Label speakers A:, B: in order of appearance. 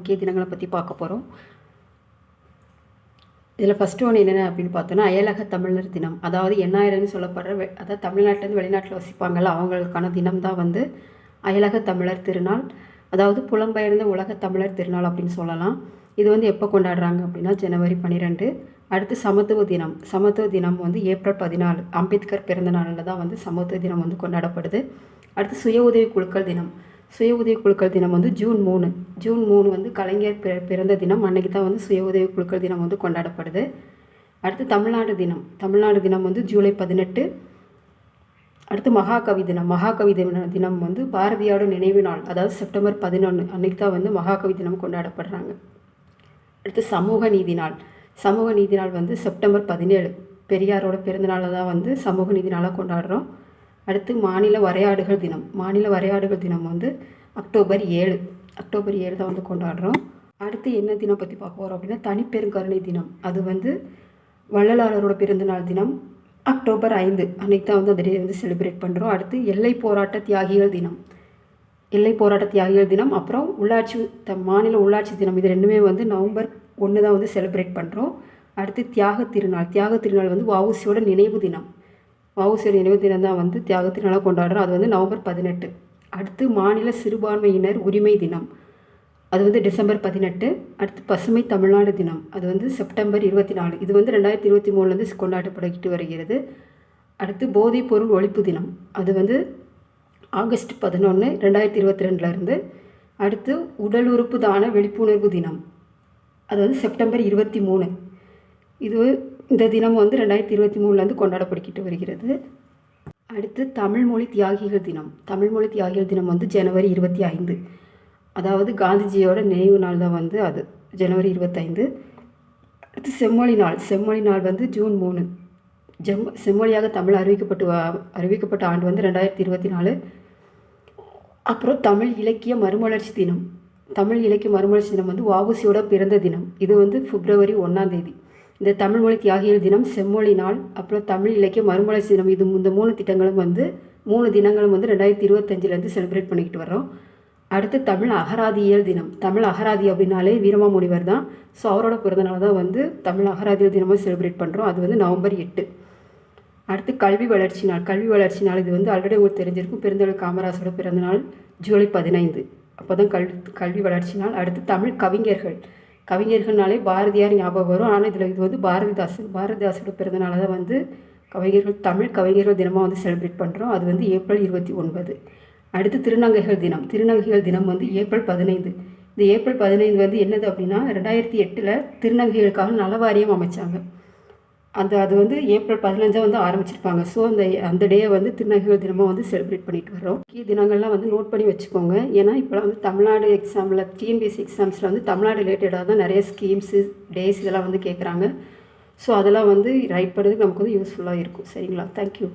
A: முக்கிய தினங்களை பற்றி பார்க்க போகிறோம் இதில் ஃபஸ்ட்டு ஒன்று என்னென்ன அப்படின்னு பார்த்தோன்னா அயலக தமிழர் தினம். அதாவது எண்ணாயிரம்னு சொல்லப்படுற வெ அதாவது தமிழ்நாட்டிலேருந்து வெளிநாட்டில் வசிப்பாங்கள்ல அவங்களுக்கான தினம் தான் வந்து அயலக தமிழர் திருநாள். அதாவது புலம்பெயர்ந்த உலக தமிழர் திருநாள் அப்படின்னு சொல்லலாம். இது வந்து எப்போ கொண்டாடுறாங்க அப்படின்னா ஜனவரி பன்னிரெண்டு அடுத்து சமத்துவ தினம். சமத்துவ தினம் வந்து ஏப்ரல் பதினாலு. அம்பேத்கர் பிறந்த நாளில் தான் வந்து சமத்துவ தினம் வந்து கொண்டாடப்படுது. அடுத்து சுய உதவி குழுக்கள் தினம். சுய உதவி குழுக்கள் தினம் வந்து ஜூன் மூணு. ஜூன் மூணு வந்து கலைஞர் பிற பிறந்த தினம். அன்னைக்கு தான் வந்து சுய உதவி குழுக்கள் தினம் வந்து கொண்டாடப்படுது. அடுத்து தமிழ்நாடு தினம். தமிழ்நாடு தினம் வந்து ஜூலை பதினெட்டு. அடுத்து மகாகவி தினம். மகாகவி தின தினம் வந்து பாரதியோட நினைவு நாள். அதாவது செப்டம்பர் பதினொன்று அன்னைக்கு தான் வந்து மகாகவி தினம் கொண்டாடப்படுறாங்க. அடுத்து சமூக நீதி நாள். சமூக நீதி நாள் வந்து செப்டம்பர் பதினேழு. பெரியாரோட பிறந்தநாளை தான் வந்து சமூக நீதி நாளாக கொண்டாடுறோம். அடுத்து மாநில வரையாடுகள் தினம். மாநில வரையாடுகள் தினம் வந்து அக்டோபர் ஏழு. அக்டோபர் ஏழு தான் வந்து கொண்டாடுறோம். அடுத்து என்ன தினம் பற்றி பார்க்க போகிறோம் அப்படின்னா தனிப்பெருங்கருணை தினம். அது வந்து வள்ளலாளரோட பிறந்தநாள் தினம் அக்டோபர் ஐந்து. அன்னைக்கு தான் வந்து அந்த டே வந்து செலிப்ரேட் பண்ணுறோம் அடுத்து எல்லை போராட்ட தியாகிகள் தினம். எல்லை போராட்ட தியாகிகள் தினம். அப்புறம் உள்ளாட்சி த மாநில உள்ளாட்சி தினம். இது ரெண்டுமே வந்து நவம்பர் ஒன்று தான் வந்து செலிப்ரேட் பண்ணுறோம் அடுத்து தியாக திருநாள். தியாக திருநாள் வந்து வஉசியோட நினைவு தினம். வஉசியோட நினைவு தினம் தான் வந்து தியாக திருநாளாக கொண்டாடுறோம் அது வந்து நவம்பர் பதினெட்டு. அடுத்து மாநில சிறுபான்மையினர் உரிமை தினம். அது வந்து டிசம்பர் பதினெட்டு. அடுத்து பசுமை தமிழ்நாடு தினம். அது வந்து செப்டம்பர் இருபத்தி நாலு இது வந்து ரெண்டாயிரத்தி இருபத்தி மூணுலேருந்து கொண்டாடப்பட்டுக்கிட்டு வருகிறது. அடுத்து போதைப் பொருள் ஒழிப்பு தினம். அது வந்து ஆகஸ்ட் பதினொன்று ரெண்டாயிரத்தி இருபத்தி ரெண்டுலேருந்து அடுத்து உடல் உறுப்பு தான விழிப்புணர்வு தினம். அது வந்து செப்டம்பர் இருபத்தி மூணு இது இந்த தினம் வந்து ரெண்டாயிரத்தி இருபத்தி மூணுலேருந்து கொண்டாடப்பட்டுக்கிட்டு வருகிறது. அடுத்து தமிழ்மொழி தியாகிகள் தினம். தமிழ்மொழி தியாகிகள் தினம் வந்து ஜனவரி இருபத்தி ஐந்து. அதாவது காந்திஜியோட நினைவு நாள் தான் வந்து அது ஜனவரி இருபத்தைந்து அடுத்து செம்மொழி நாள். செம்மொழி நாள் வந்து ஜூன் மூணு. ஜெம் செம்மொழியாக தமிழ் அறிவிக்கப்பட்டு அறிவிக்கப்பட்ட ஆண்டு வந்து ரெண்டாயிரத்தி இருபத்தி நாலு. அப்புறம் தமிழ் இலக்கிய மறுமலர்ச்சி தினம். தமிழ் இலக்கிய மறுமலர்ச்சி தினம் வந்து வஉசியோட பிறந்த தினம். இது வந்து பிப்ரவரி ஒன்றாம் தேதி. இந்த தமிழ் மொழி தியாகிகள் தினம் செம்மொழி நாள். அப்புறம் தமிழ் இலக்கிய மறுமலர்ச்சி தினம் இது இந்த மூணு திட்டங்களும் வந்து மூணு தினங்களும் வந்து ரெண்டாயிரத்தி இருபத்தஞ்சிலேருந்து செலிப்ரேட் பண்ணிக்கிட்டு வரோம் அடுத்து தமிழ் அகராதியியல் தினம். தமிழ் அகராதி அப்படின்னாலே வீரமாமுனிவர் தான். ஸோ அவரோட பிறந்தநாள் தான் வந்து தமிழ் அகராதியல் தினமாக செலிப்ரேட் பண்ணுறோம் அது வந்து நவம்பர் எட்டு. அடுத்து கல்வி வளர்ச்சி நாள். கல்வி வளர்ச்சி நாள் இது வந்து ஆல்ரெடி உங்களுக்கு தெரிஞ்சிருக்கும். பெருந்தலைவர் காமராசோட பிறந்தநாள் ஜூலை பதினைந்து. அப்போ தான் கல்வி கல்வி வளர்ச்சி நாள். அடுத்து தமிழ் கவிஞர்கள். கவிஞர்கள்னாலே பாரதியார் ஞாபகம் வரும். ஆனால் இதில் இது வந்து பாரதிதாசன் பாரதிதாசோட பிறந்தனால தான் வந்து கவிஞர்கள் தமிழ் கவிஞர்கள் தினமாக வந்து செலிப்ரேட் பண்ணுறோம் அது வந்து ஏப்ரல் இருபத்தி ஒன்பது. அடுத்து திருநங்கைகள் தினம். திருநங்கைகள் தினம் வந்து ஏப்ரல் பதினைந்து. இந்த ஏப்ரல் பதினைந்து வந்து என்னது அப்படின்னா ரெண்டாயிரத்தி எட்டில் திருநங்கைகளுக்காக நலவாரியம் அமைச்சாங்க. அந்த அது வந்து ஏப்ரல் பதினஞ்சாக வந்து ஆரம்பிச்சிருப்பாங்க. ஸோ அந்த அந்த டேயை வந்து திருநங்கைகள் தினமாக வந்து செலிப்ரேட் பண்ணிட்டு வரோம் முக்கிய தினங்கள்லாம் வந்து நோட் பண்ணி வச்சுக்கோங்க. ஏன்னா இப்போலாம் வந்து தமிழ்நாடு எக்ஸாமில் டிஎன்பிஎஸ்சி எக்ஸாம்ஸில் வந்து தமிழ்நாடு ரிலேட்டடாக தான் நிறைய ஸ்கீம்ஸு டேஸ் இதெல்லாம் வந்து கேட்குறாங்க ஸோ அதெல்லாம் வந்து ரைட் பண்ணுறதுக்கு நமக்கு வந்து யூஸ்ஃபுல்லாக இருக்கும். சரிங்களா? தேங்க்யூ